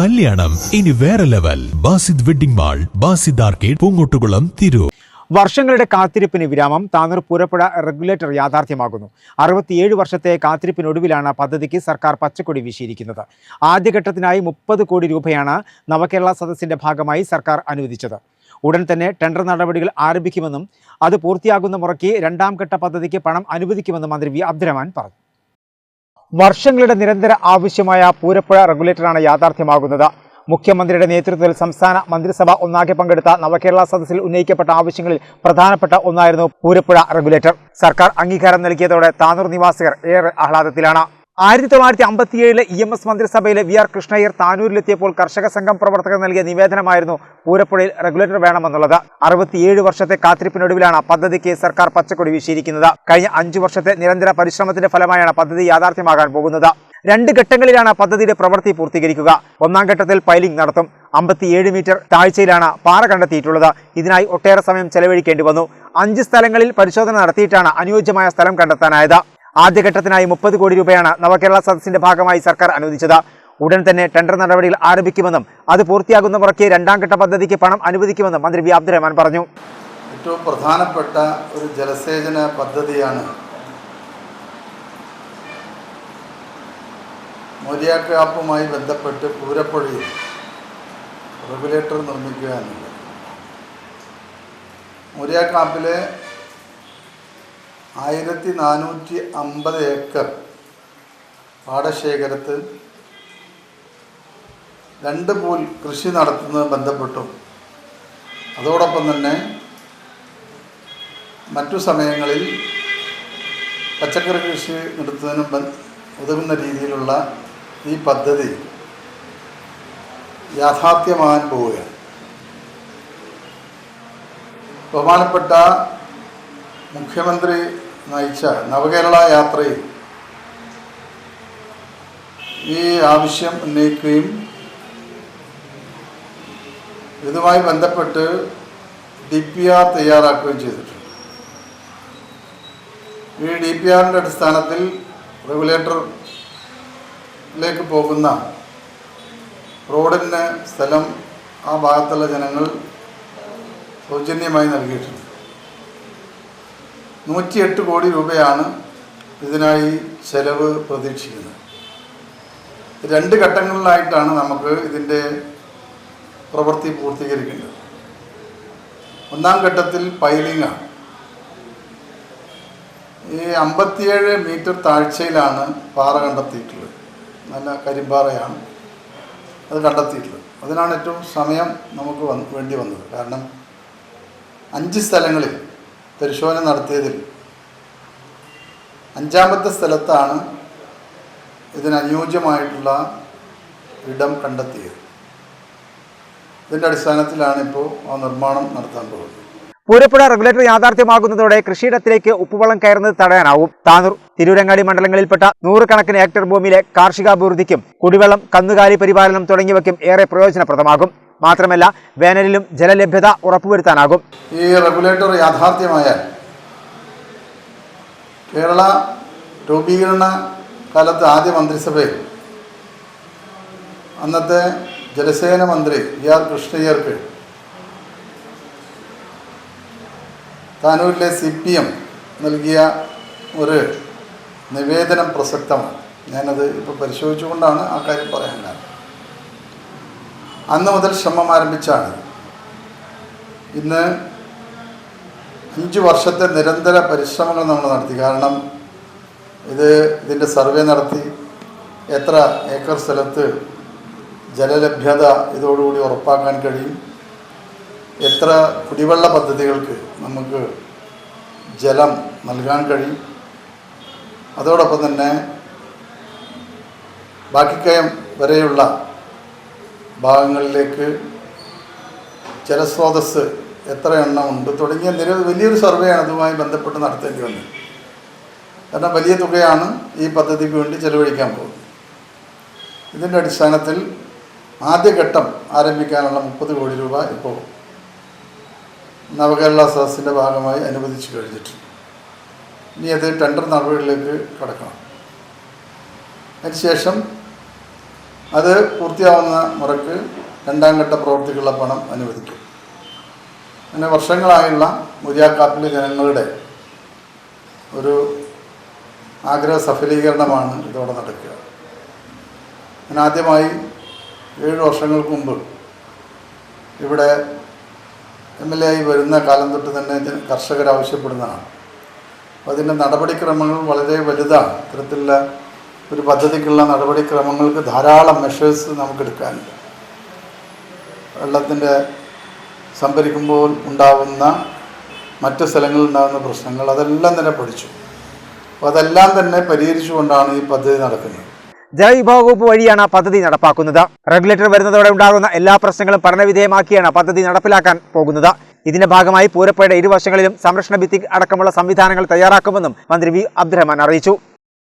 കല്യാണം. ഇനി വേറെ level Basid wedding mall Basid arcade Poongottukulam Tirur. വർഷങ്ങളുടെ കാത്തിരിപ്പിന് വിരാമം താനൂർ പൂരപ്പുഴ റെഗുലേറ്റർ യാഥാർത്ഥ്യമാകുന്നു. അറുപത്തിയേഴ് വർഷത്തെ കാത്തിരിപ്പിനൊടുവിലാണ് പദ്ധതിക്ക് സർക്കാർ പച്ചക്കൊടി വീശിയിരിക്കുന്നത്. ആദ്യഘട്ടത്തിനായി മുപ്പത് കോടി രൂപയാണ് നവകേരള സദസ്സിന്റെ ഭാഗമായി സർക്കാർ അനുവദിച്ചത്. ഉടൻ തന്നെ ടെൻഡർ നടപടികൾ ആരംഭിക്കുമെന്നും അത് പൂർത്തിയാകുന്ന മുറയ്ക്ക് രണ്ടാം ഘട്ട പദ്ധതിക്ക് പണം അനുവദിക്കുമെന്നും മന്ത്രി വി അബ്ദുറഹ്മാൻ പറഞ്ഞു. വർഷങ്ങളുടെ നിരന്തര ആവശ്യമായ പൂരപ്പുഴ റെഗുലേറ്ററാണ് യാഥാർത്ഥ്യമാകുന്നത്. മുഖ്യമന്ത്രിയുടെ നേതൃത്വത്തിൽ സംസ്ഥാന മന്ത്രിസഭ ഒന്നാകെ പങ്കെടുത്ത നവകേരള സദസ്സിൽ ഉന്നയിക്കപ്പെട്ട ആവശ്യങ്ങളിൽ പ്രധാനപ്പെട്ട ഒന്നായിരുന്നു പൂരപ്പുഴ റെഗുലേറ്റർ. സർക്കാർ അംഗീകാരം നൽകിയതോടെ താനൂർ നിവാസികർ ഏറെ ആഹ്ലാദത്തിലാണ്. ആയിരത്തി തൊള്ളായിരത്തി അമ്പത്തിയേഴിലെ ഇ എം എസ് മന്ത്രിസഭയിലെ വി ആർ കൃഷ്ണയ്യർ താനൂരിലെത്തിയപ്പോൾ കർഷക സംഘം പ്രവർത്തകർ നൽകിയ നിവേദനമായിരുന്നു പൂരപ്പുഴയിൽ റെഗുലേറ്റർ വേണമെന്നുള്ളത്. അറുപത്തിയേഴ് വർഷത്തെ കാത്തിരിപ്പിനൊടുവിലാണ് പദ്ധതിക്ക് സർക്കാർ പച്ചക്കൊടി വീശിയിരിക്കുന്നത്. കഴിഞ്ഞ അഞ്ചു വർഷത്തെ നിരന്തര പരിശ്രമത്തിന്റെ ഫലമായാണ് പദ്ധതി യാഥാർത്ഥ്യമാകാൻ പോകുന്നത്. രണ്ട് ഘട്ടങ്ങളിലാണ് പദ്ധതിയുടെ പ്രവൃത്തി പൂർത്തീകരിക്കുക. ഒന്നാം ഘട്ടത്തിൽ പൈലിംഗ് നടത്തും. അമ്പത്തിയേഴ് മീറ്റർ താഴ്ചയിലാണ് പാറ കണ്ടെത്തിയിട്ടുള്ളത്. ഇതിനായി ഒട്ടേറെ സമയം ചെലവഴിക്കേണ്ടി വന്നു. അഞ്ച് സ്ഥലങ്ങളിൽ പരിശോധന നടത്തിയിട്ടാണ് അനുയോജ്യമായ സ്ഥലം കണ്ടെത്താനായത്. ആദ്യഘട്ടത്തിനായി മുപ്പത് കോടി രൂപയാണ് നവകേരള സദസ്സിന്റെ ഭാഗമായി സർക്കാർ അനുവദിച്ചത്. ഉടൻ തന്നെ ടെൻഡർ നടപടികൾ ആരംഭിക്കുമെന്നും അത് പൂർത്തിയാകുന്ന മുറയ്ക്ക് രണ്ടാം ഘട്ട പദ്ധതിക്ക് പണം അനുവദിക്കുമെന്നും മന്ത്രി വി അബ്ദുറഹ്മാൻ പറഞ്ഞു. ഏറ്റവും പ്രധാനപ്പെട്ട ഒരു ജലസേചന പദ്ധതിയാണ് മോര്യാക്കാപ്പുമായി ബന്ധപ്പെട്ട് പൂരപ്പുഴയിൽ റെഗുലേറ്റർ നിർമ്മിക്കുക എന്നുള്ളത്. മൊരിയാക്കാപ്പിലെ ആയിരത്തി നാനൂറ്റി അമ്പത് ഏക്കർ പാടശേഖരത്ത് രണ്ട് പൂൽ കൃഷി നടത്തുന്നത് ബന്ധപ്പെട്ടു. അതോടൊപ്പം തന്നെ മറ്റു സമയങ്ങളിൽ പച്ചക്കറി കൃഷി നടത്തുന്നതിനും ഉതകുന്ന രീതിയിലുള്ള ഈ പദ്ധതി യാഥാർത്ഥ്യമാകാൻ പോവുകയാണ്. ബഹുമാനപ്പെട്ട മുഖ്യമന്ത്രി നയിച്ച നവകേരള യാത്രയിൽ ഈ ആവശ്യം ഉന്നയിക്കുകയും ഇതുമായി ബന്ധപ്പെട്ട് ഡി പി ആർ തയ്യാറാക്കുകയും ചെയ്തിട്ടുണ്ട്. ഈ ഡി പി ആറിന്റെ അടിസ്ഥാനത്തിൽ റെഗുലേറ്ററിലേക്ക് പോകുന്ന റോഡിന് സ്ഥലം ആ ഭാഗത്തുള്ള ജനങ്ങൾ സൗജന്യമായി നൽകിയിട്ടുണ്ട്. നൂറ്റിയെട്ട് കോടി രൂപയാണ് ഇതിനായി ചെലവ് പ്രതീക്ഷിക്കുന്നത്. രണ്ട് ഘട്ടങ്ങളിലായിട്ടാണ് നമുക്ക് ഇതിന്റെ പ്രവൃത്തി പൂർത്തീകരിക്കേണ്ടത്. ഒന്നാം ഘട്ടത്തിൽ പൈലിംഗാണ് ഈ അമ്പത്തിയേഴ് മീറ്റർ താഴ്ചയിലാണ് പാറ കണ്ടെത്തിയിട്ടുള്ളത്. നല്ല കരിമ്പാറയാണ് അത് കണ്ടെത്തിയിട്ടുള്ളത്. അതിനാണ് ഏറ്റവും സമയം നമുക്ക് വേണ്ടി വന്നത്. കാരണം അഞ്ച് സ്ഥലങ്ങളിൽ പരിശോധന നടത്തിയതിൽ അഞ്ചാമത്തെ സ്ഥലത്താണ് ഇതിനനുയോജ്യമായിട്ടുള്ള ഇടം കണ്ടെത്തിയത്. ഇതിന്റെ അടിസ്ഥാനത്തിലാണ് ഇപ്പോൾ ആ നിർമ്മാണം നടത്താൻ പോകുന്നത്. പൂരപ്പുഴ റെഗുലേറ്റർ യാഥാർത്ഥ്യമാകുന്നതോടെ കൃഷിയിടത്തിലേക്ക് ഉപ്പുവെള്ളം കയറുന്നത് തടയാനാവും. താനൂർ തിരൂരങ്ങാടി മണ്ഡലങ്ങളിൽപ്പെട്ട നൂറുകണക്കിന് ഹെക്ടർ ഭൂമിയിലെ കാർഷികാഭിവൃദ്ധിക്കും കുടിവെള്ളം കന്നുകാലി പരിപാലനം തുടങ്ങിയവയ്ക്കും ഏറെ പ്രയോജനപ്രദമാകും. മാത്രമല്ല വേനലിലും ജലലഭ്യത ഉറപ്പുവരുത്താനാകും. ഈ റെഗുലേറ്റർ യാഥാർത്ഥ്യമായാൽ കേരള രൂപീകരണ കാലത്ത് ആദ്യ മന്ത്രിസഭയിൽ അന്നത്തെ ജലസേന മന്ത്രി വി ആർ കൃഷ്ണയ്യർക്ക് താനൂരിലെ സി പി എം നൽകിയ ഒരു നിവേദനം പ്രസക്തമാണ്. ഞാനത് ഇപ്പോൾ പരിശോധിച്ചുകൊണ്ടാണ് ആ കാര്യം പറയാൻ കാരണം. അന്ന് മുതൽ ശ്രമം ആരംഭിച്ചാണ്. ഇന്ന് അഞ്ച് വർഷത്തെ നിരന്തര പരിശ്രമങ്ങൾ നമ്മൾ നടത്തി. കാരണം ഇത് ഇതിന്റെ സർവേ നടത്തി. എത്ര ഏക്കർ സ്ഥലത്ത് ജലലഭ്യത ഇതോടുകൂടി ഉറപ്പാക്കാൻ കഴിയും. എത്ര കുടിവെള്ള പദ്ധതികൾക്ക് നമുക്ക് ജലം നൽകാൻ കഴിയും. അതോടൊപ്പം തന്നെ ബാക്കിക്കയം വരെയുള്ള ഭാഗങ്ങളിലേക്ക് ജലസ്രോതസ് എത്ര എണ്ണം ഉണ്ട് തുടങ്ങിയ നിരവധി വലിയൊരു സർവേയാണ് അതുമായി ബന്ധപ്പെട്ട് നടത്തേണ്ടി വന്നത്. കാരണം വലിയ തുകയാണ് ഈ പദ്ധതിക്ക് വേണ്ടി ചെലവഴിക്കാൻ പോകുന്നത്. ഇതിന്റെ അടിസ്ഥാനത്തിൽ ആദ്യഘട്ടം ആരംഭിക്കാനുള്ള മുപ്പത് കോടി രൂപ ഇപ്പോൾ നവകേരള സദസ്സിന്റെ ഭാഗമായി അനുവദിച്ചു കഴിഞ്ഞിട്ടുണ്ട്. ഇനി അത് ടെൻഡർ നടപടികളിലേക്ക് കടക്കണം. അതിനുശേഷം അത് പൂർത്തിയാവുന്ന മുറയ്ക്ക് രണ്ടാം ഘട്ട പ്രവൃത്തിക്കുള്ള പണം അനുവദിക്കും. അങ്ങനെ വർഷങ്ങളായുള്ള മുരിയാക്കാപ്പിലെ ജനങ്ങളുടെ ഒരു ആഗ്രഹ സഫലീകരണമാണ് ഇതോടെ നടക്കുക. ഞാൻ ആദ്യമായി ഏഴ് വർഷങ്ങൾക്ക് മുമ്പ് ഇവിടെ എം എൽ എ ആയി വരുന്ന കാലം തൊട്ട് തന്നെ കർഷകർ ആവശ്യപ്പെടുന്നതാണ്. അപ്പോൾ അതിന്റെ നടപടിക്രമങ്ങൾ വളരെ വലുതാണ്. ഇത്തരത്തിലുള്ള ഒരു പദ്ധതിക്കുള്ള നടപടിക്രമങ്ങൾക്ക് ധാരാളം മെഷേഴ്സ് നമുക്ക് എടുക്കാനുണ്ട് വെള്ളത്തിന്റെ സംഭരിക്കുമ്പോൾ ഉണ്ടാവുന്ന മറ്റ് സ്ഥലങ്ങളിൽ ഉണ്ടാകുന്ന പ്രശ്നങ്ങൾ അതെല്ലാം തന്നെ പഠിച്ചു. അതെല്ലാം തന്നെ പരിഹരിച്ചുകൊണ്ടാണ് ഈ പദ്ധതി നടക്കുന്നത്. ജലവിഭവ വകുപ്പ് വഴിയാണ് പദ്ധതി നടപ്പാക്കുന്നത്. റെഗുലേറ്റർ വരുന്നതോടെ ഉണ്ടാകുന്ന എല്ലാ പ്രശ്നങ്ങളും പഠനവിധേയമാക്കിയാണ് പദ്ധതി നടപ്പിലാക്കാൻ പോകുന്നത്. ഇതിന്റെ ഭാഗമായി പൂരപ്പുഴയുടെ ഇരുവശങ്ങളിലും സംരക്ഷണ ഭിത്തി അടക്കമുള്ള സംവിധാനങ്ങൾ തയ്യാറാക്കുമെന്നും മന്ത്രി വി അബ്ദുറഹ്മാൻ അറിയിച്ചു.